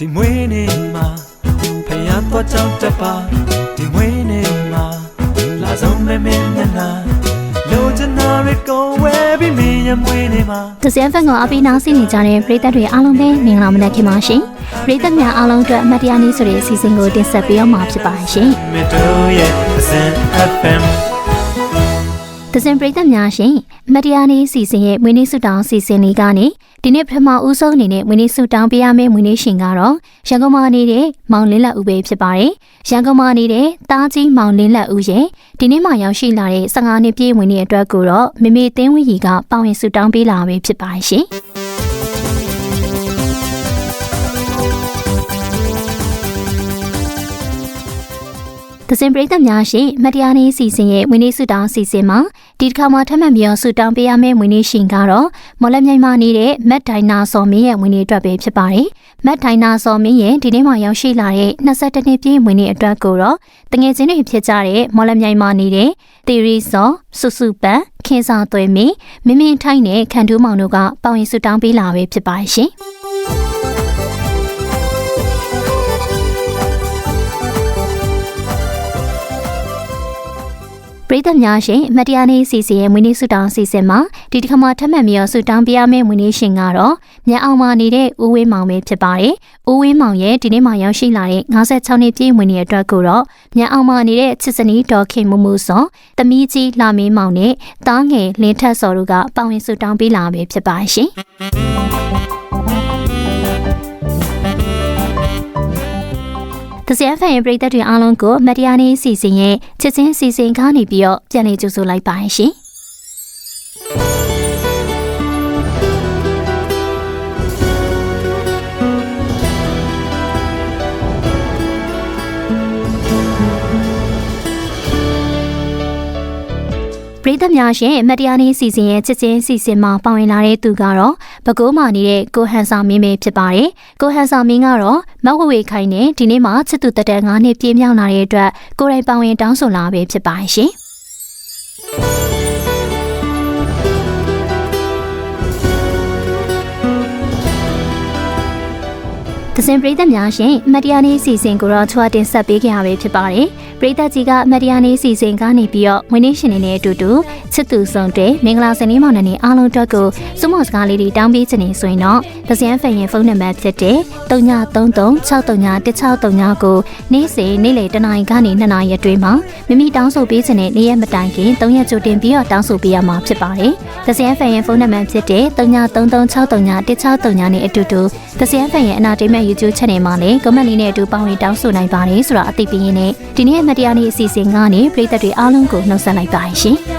ဒီမွေးနေ့မှာဖယားတော့ကြောက်တပါဒီမွေးနေ့မှာလာဆုံးမမင်းနဲ့နာလိုချင်တာတွေကိုဝဲပြီးမင်းရဲ့မွေးနေ့မှာတစရန်ဖန်ကအပိနာစီနေကြတဲ့ပရိသတ်တွေအားလုံးပဲမင်္ဂလာမနက်ခင်ပါရှင်ပရိသတ်များအားလုံးအတွက်အမတ်တရားနည်းဆိုတဲ့အစီအစဉ်ကိုတင်ဆက်ပေးအောင်မှာဖြစ်ပါရှင်မတို့ရဲ့အစင်အပမ်တစင်ပရိသတ်များရှင်အမတ်တရားနည်းစီစဉ်ရဲ့မွေးနေ့ဆုတောင်းစီစဉ်လေးကနေ ဒီနေ့ပထမဦးဆုံးအနေနဲ့မွေးနေ့ဆုတောင်းပေးရမယ့်မွေးနေ့ရှင်ကတော့ရန်ကုန်မှာနေတဲ့မောင်လင်းလက်ဦးပဲဖြစ်ပါတယ်ရန်ကုန်မှာနေတဲ့တားကြီးမောင်လင်းလက်ဦးရဲ့ဒီနေ့မှရောက်ရှိလာတဲ့15နှစ်ပြည့်ဝင်နေ့အတွက်ကိုတော့မေမေသင်းဝီကြီးကပေါဝင်ဆုတောင်းပေးလာပဲဖြစ်ပါရှင် သစင်ပရိသတ်များရှင်မတရားနေစီစဉ်ရဲ့ဝင်းနေစုတောင်းစီစဉ်မှာဒီတစ်ခါမှထပ်မံပြီးတော့စုတောင်းပေးရမယ့်ဝင်းနေရှင်ကတော့မော်လက်မြိုင်မှာနေတဲ့မက်ဒိုင်နာဆော်မင်းရဲ့ဝင်းနေအတွက်ပဲဖြစ်ပါတယ်။မက်ဒိုင်နာဆော်မင်းရဲ့ဒီနေ့မှရောက်ရှိလာတဲ့22နှစ်ပြည့်ဝင်းနေအတွက်ကိုတော့တငယ်ချင်းတွေဖြစ်ကြတဲ့မော်လက်မြိုင်မှာနေတဲ့တီရီဆော်စုစုပန်ခင်စာသွဲမင်းမင်းမင်းထိုင်းနဲ့ခန်တူးမောင်တို့ကပေါဝင်စုတောင်းပေးလာပဲဖြစ်ပါရှင်။ ရိသတ်များရှင်အမတ်တရားနေ့စီစဉ်ရဲ့မွေးနေ့ဆုတောင်းစီစဉ်မှာဒီတစ်ခါမှထပ်မံပြီးတော့ဆုတောင်းပေးရမယ့်မွေးနေ့ရှင်ကတော့မြတ်အောင်မာနေတဲ့ဦးဝင်းမောင်ပဲဖြစ်ပါတယ်။ဦးဝင်းမောင်ရဲ့ဒီနေ့မှရောက်ရှိလာတဲ့56နှစ်ပြည့်မွေးနေ့အတွက်ကိုတော့မြတ်အောင်မာနေတဲ့ချစ်စနီဒေါ်ခင်မူမူစောတမီးကြီးလာမင်းမောင်နဲ့တားငယ်လင်းထက်စော်တို့ကပါဝင်ဆုတောင်းပေးလာပဲဖြစ်ပါရှင်။ တစရဖန်ရဲ့ပရိသတ်တွေအားလုံးကိုမတ်တရားနေ့စီစဉ်ရဲ့ချစ်ချင်းစီစဉ်ကားနေပြီးတော့ပြန်လည်ကြိုဆိုလိုက်ပါရှင်။ ပရိသတ်များရှင်အမတ်တရားနေ့စီစဉ်ရဲ့ချစ်ချင်းစီစဉ်မှာပါဝင်လာတဲ့သူကတော့ဘကိုးမာနေတဲ့ကိုဟန်ဆောင်မင်းပဲဖြစ်ပါတယ်။ကိုဟန်ဆောင်မင်းကတော့မဝဝေခိုင်နဲ့ဒီနေ့မှချစ်သူတက်တဲ့9နှစ်ပြည့်မြောက်လာတဲ့အတွက်ကိုယ်တိုင်ပါဝင်တောင်းဆိုလာပဲဖြစ်ပါရှင်။ တစင်ပရိသတ်များရှင်မတ်တရားနေ့စီစဉ်ကိုတော့ချွာတင်ဆက်ပေးကြရပဲဖြစ်ပါတယ်ပရိသတ်ကြီးကမတ်တရားနေ့စီစဉ်ကနေပြီးတော့ဝင်းနေရှင်နေတဲ့အတူတူချစ်သူဆုံးတဲ့မင်္ဂလာစနေမောင်နှံနေအားလုံးအတွက်ကိုစုမော့စကားလေးတွေတောင်းပေးခြင်းနေဆိုရင်တော့တစင်ဖန်ရင်ဖုန်းနံပါတ်ဖြစ်တဲ့3933631639ကိုနေ့စဉ်နေ့လယ်တနာရီကနေ2နာရီအတွင်းမှာမိမိတောင်းဆိုပေးခြင်းနဲ့နေ့ရက်မတိုင်ခင်3ရက်ကြိုတင်ပြီးတော့တောင်းဆိုပေးရမှာဖြစ်ပါတယ်တစင်ဖန်ရင်ဖုန်းနံပါတ်ဖြစ်တဲ့3933631639နဲ့အတူတူတစင်ဖန်ရင်အနာတိမဲ့ YouTube channel မှာလည်း comment လေးနဲ့အတူပေါင်းပြီးတောင်းဆိုနိုင်ပါတယ်ဆိုတာအသိပေးရင်းနဲ့ဒီနေ့မတရားနေ့အစီအစဉ်ကနေပရိသတ်တွေအားလုံးကိုနှုတ်ဆက်လိုက်ပါရှင်။